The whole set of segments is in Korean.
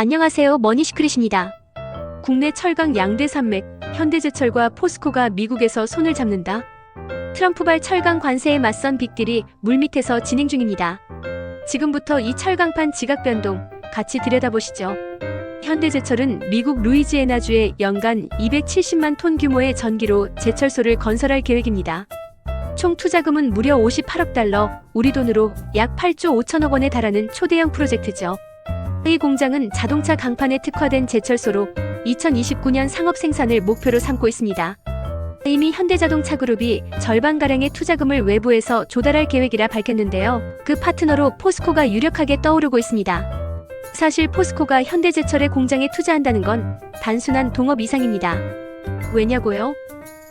안녕하세요. 머니시크릿입니다. 국내 철강 양대 산맥, 현대제철과 포스코가 미국에서 손을 잡는다. 트럼프발 철강 관세에 맞선 빅딜이 물밑에서 진행 중입니다. 지금부터 이 철강판 지각 변동 같이 들여다보시죠. 현대제철은 미국 루이지애나주에 연간 270만 톤 규모의 전기로 제철소를 건설할 계획입니다. 총 투자금은 무려 58억 달러, 우리 돈으로 약 8조 5천억 원에 달하는 초대형 프로젝트죠. 이 공장은 자동차 강판에 특화된 제철소로 2029년 상업 생산을 목표로 삼고 있습니다. 이미 현대자동차 그룹이 절반가량의 투자금을 외부에서 조달할 계획이라 밝혔는데요. 그 파트너로 포스코가 유력하게 떠오르고 있습니다. 사실 포스코가 현대제철의 공장에 투자한다는 건 단순한 동업 이상입니다. 왜냐고요?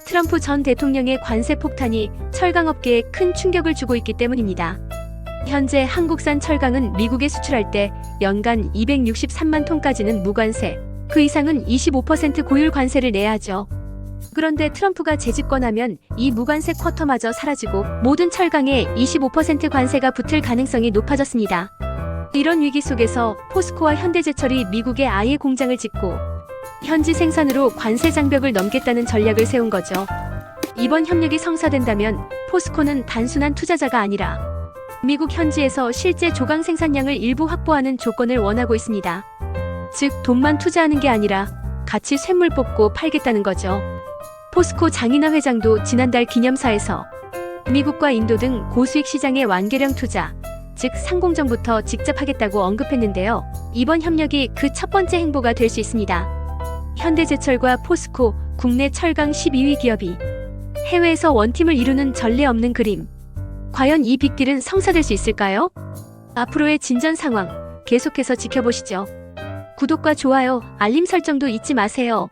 트럼프 전 대통령의 관세 폭탄이 철강업계에 큰 충격을 주고 있기 때문입니다. 현재 한국산 철강은 미국에 수출할 때 연간 263만 톤까지는 무관세, 그 이상은 25% 고율 관세를 내야 하죠. 그런데 트럼프가 재집권하면 이 무관세 쿼터마저 사라지고 모든 철강에 25% 관세가 붙을 가능성이 높아졌습니다. 이런 위기 속에서 포스코와 현대제철이 미국에 아예 공장을 짓고 현지 생산으로 관세 장벽을 넘겠다는 전략을 세운 거죠. 이번 협력이 성사된다면 포스코는 단순한 투자자가 아니라 미국 현지에서 실제 조강 생산량을 일부 확보하는 조건을 원하고 있습니다. 즉, 돈만 투자하는 게 아니라 같이 쇳물 뽑고 팔겠다는 거죠. 포스코 장인하 회장도 지난달 기념사에서 미국과 인도 등 고수익 시장의 완계령 투자, 즉 상공전부터 직접 하겠다고 언급했는데요. 이번 협력이 그 첫 번째 행보가 될 수 있습니다. 현대제철과 포스코, 국내 철강 12위 기업이 해외에서 원팀을 이루는 전례 없는 그림. 과연 이 빅딜은 성사될 수 있을까요? 앞으로의 진전 상황 계속해서 지켜보시죠. 구독과 좋아요, 알림 설정도 잊지 마세요.